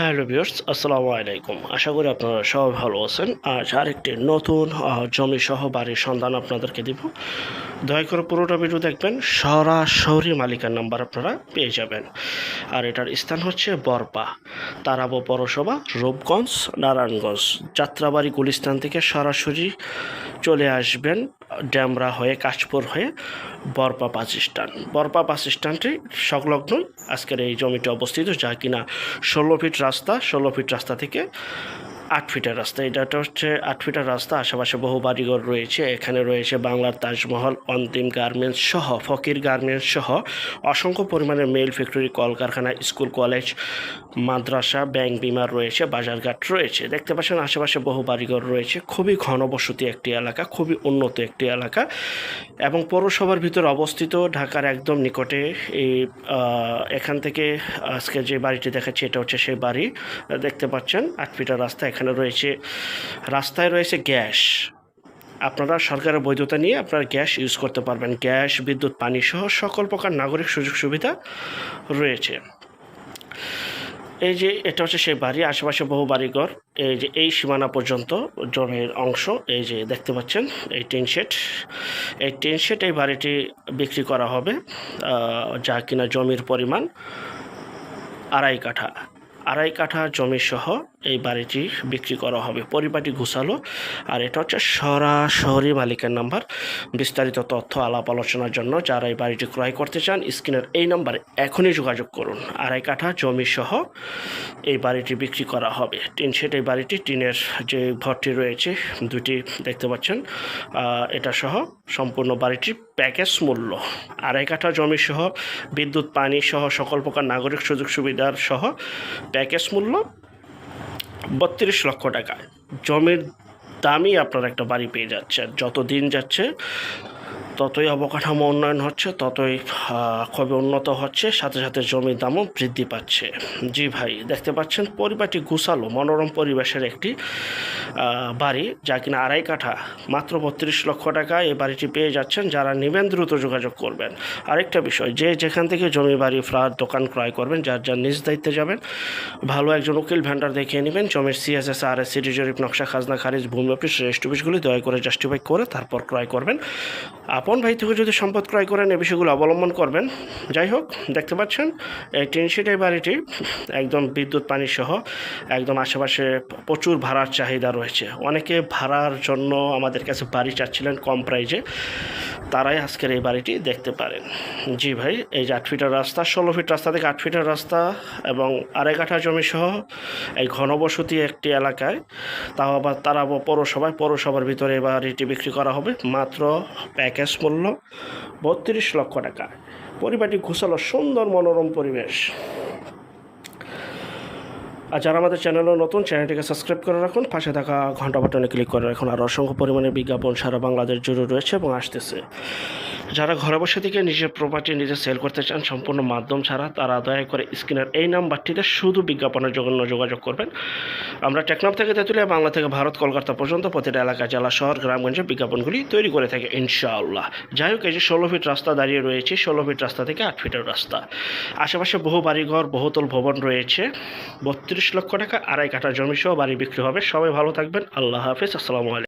Hello viewers, আসসালামু আলাইকুম। আশা করি আপনারা সবাই ভালো আছেন। আজ আরেকটি নতুন জমি সহ বাড়ির সন্ধান আপনাদেরকে দিব। দয়া করে পুরোটা ভিডিও দেখবেন। সরাসরি মালিকার নাম্বার আপনারা পেয়ে যাবেন। আর এটার স্থান হচ্ছে বরপা, তারাবো পৌরসভা, রূপগঞ্জ, নারায়ণগঞ্জ। যাত্রাবাড়ি গুলিস্তান থেকে সরাসরি চলে আসবেন ড্যামরা হয়ে কাশপুর হয়ে Borpa bus stand. Borpa bus স্ট্যান্ডটি সংলগ্ন আজকের এই জমিটি অবস্থিত, যা কিনা ষোলো ফিট রাস্তা, ষোলো ফিট রাস্তা থেকে আট ফিটের রাস্তা। এটা হচ্ছে আট ফিটের রাস্তা, আশেপাশে বহু বাড়িঘর রয়েছে। এখানে রয়েছে বাংলার তাজমহল, অন্তিম গার্মেন্টস সহ, ফকির গার্মেন্টস সহ, অসংখ্য পরিমাণে মেল ফ্যাক্টরি, কলকারখানা, স্কুল, কলেজ, মাদ্রাসা, ব্যাংক বিমার রয়েছে, বাজারঘাট রয়েছে। দেখতে পাচ্ছেন আশেপাশে বহু বাড়িঘর রয়েছে। খুবই ঘনবসতি একটি এলাকা, খুবই উন্নত একটি এলাকা এবং পৌরসভার ভিতর অবস্থিত ঢাকার একদম নিকটে এই এখান থেকে আজকে যে বাড়িটি দেখাচ্ছি, এটা হচ্ছে সেই বাড়ি। দেখতে পাচ্ছেন আট ফিটার রাস্তা এখানে রয়েছে, রাস্তায় রয়েছে গ্যাস। আপনারা সরকারের বৈধতা নিয়ে আপনারা গ্যাস ইউজ করতে পারবেন। গ্যাস, বিদ্যুৎ, পানি সহ সকল প্রকার নাগরিক সুযোগ সুবিধা রয়েছে। এই যে এটা হচ্ছে সেই বাড়ি, আশেপাশে বহু বাড়িঘর। এই যে এই সীমানা পর্যন্ত জমির অংশ, এই যে দেখতে পাচ্ছেন, এই টিন এই টিন শেড এই বাড়িটি বিক্রি করা হবে যা কিনা জমির পরিমাণ আড়াই কাঠা। আড়াই কাঠা জমি সহ এই বাড়িটি বিক্রি করা হবে। পরিবারটি ঘুষালো আর এটা হচ্ছে সরাসরি মালিকের নাম্বার। বিস্তারিত তথ্য, আলাপ, আলোচনার জন্য যারা এই বাড়িটি ক্রয় করতে চান, স্ক্রিনের এই নাম্বারে এখনই যোগাযোগ করুন। আড়াই কাঠা জমি সহ এই বাড়িটি বিক্রি করা হবে। টিন সেট এই বাড়িটি, টিনের যে ঘরটি রয়েছে, দুটি দেখতে পাচ্ছেন। এটা সহ সম্পূর্ণ বাড়িটির প্যাকেজ মূল্য। আড়াই কাঠা জমি সহ বিদ্যুৎ, পানি সহ সকল প্রকার নাগরিক সুযোগ সুবিধার সহ প্যাকেজ মূল্য বত্রিশ লক্ষ টাকা। জমির দামই আপনারা একটা বাড়ি পেয়ে যাচ্ছেন। যত দিন যাচ্ছে ততই অবকাঠামো উন্নয়ন হচ্ছে, ততই খুবই উন্নত হচ্ছে, সাথে সাথে জমির দামও বৃদ্ধি পাচ্ছে। জি ভাই, দেখতে পাচ্ছেন পরিবারটি গুছালো, মনোরম পরিবেশের একটি বাড়ি, যা কিনা আড়াই কাঠা, মাত্র বত্রিশ লক্ষ টাকা এই বাড়িটি পেয়ে যাচ্ছেন, যারা নেবেন দ্রুত যোগাযোগ করবেন। আরেকটা বিষয়, যে যেখান থেকে জমি, বাড়ি, ফ্ল্যাট, দোকান ক্রয় করবেন, যার যার নিজ দায়িত্বে যাবেন, ভালো একজন উকিল ভ্যান্ডার দেখিয়ে নেবেন, জমির সিএসএস আর এস সিটি জরিপ, নকশা, খাজনা, খারিজ, ভূমি অফিস রেজিস্ট অফিসগুলি দয়া করে জাস্টিফাই করে তারপর ক্রয় করবেন। আপন ভাই থেকে যদি সম্পদ ক্রয় করেন এই বিষয়গুলো অবলম্বন করবেন। যাই হোক, দেখতে পাচ্ছেন এই টিন এই বাড়িটি একদম বিদ্যুৎ, পানি সহ একদম আশেপাশে প্রচুর ভাড়ার চাহিদা রয়েছে। অনেকে ভাড়ার জন্য আমাদের কাছে বাড়ি চাচ্ছিলেন কম প্রাইজে তারাই আজকের এই বাড়িটি দেখতে পারেন। জি ভাই, এই যে আট ফিটের রাস্তা, ষোলো ফিট রাস্তা থেকে আট ফিটের রাস্তা এবং আড়াই কাঠা জমি সহ এই ঘনবসতি একটি এলাকায়, তাও আবার তারা পৌরসভায়, পৌরসভার ভিতরে এই বাড়িটি বিক্রি করা হবে। মাত্র প্যাকেজ মূল্য বত্রিশ লক্ষ টাকা। পরিবারটি ঘোষালো সুন্দর মনোরম পরিবেশ। আর যারা আমাদের চ্যানেলে নতুন, চ্যানেলটিকে সাবস্ক্রাইব করে রাখুন। পাশে থাকা ঘণ্টা বাটনে ক্লিক করে রাখুন। আর অসংখ্য পরিমাণে বিজ্ঞাপন সারা বাংলাদেশ জুড়ে রয়েছে এবং আসতেছে। যারা ঘরে বসে থেকে নিজের প্রপার্টি নিজে সেল করতে চান, সম্পূর্ণ মাধ্যম ছাড়া, তারা দয়া করে স্ক্রিনের এই নাম্বারটিতে শুধু বিজ্ঞাপনের জন্য যোগাযোগ করবেন। আমরা টেকনাফ থেকে তেঁতুলিয়া, বাংলা থেকে ভারত, কলকাতা পর্যন্ত প্রতিটা এলাকা, জেলা, শহর, গ্রামগঞ্জে বিজ্ঞাপনগুলি তৈরি করে থাকে, ইনশাআল্লাহ। যাই হোক, এই যে ষোলো ফিট রাস্তা দাঁড়িয়ে রয়েছে, ষোলো ফিট রাস্তা থেকে আট ফিটের রাস্তা। আশেপাশে বহু বাড়িঘর, বহুতল ভবন রয়েছে। বত্রিশ লক্ষ টাকা, আড়াই কাঠা জমি সহ বাড়ি বিক্রি হবে। সবাই ভালো থাকবেন। আল্লাহ হাফিজ। আসসালামু আলাইকুম।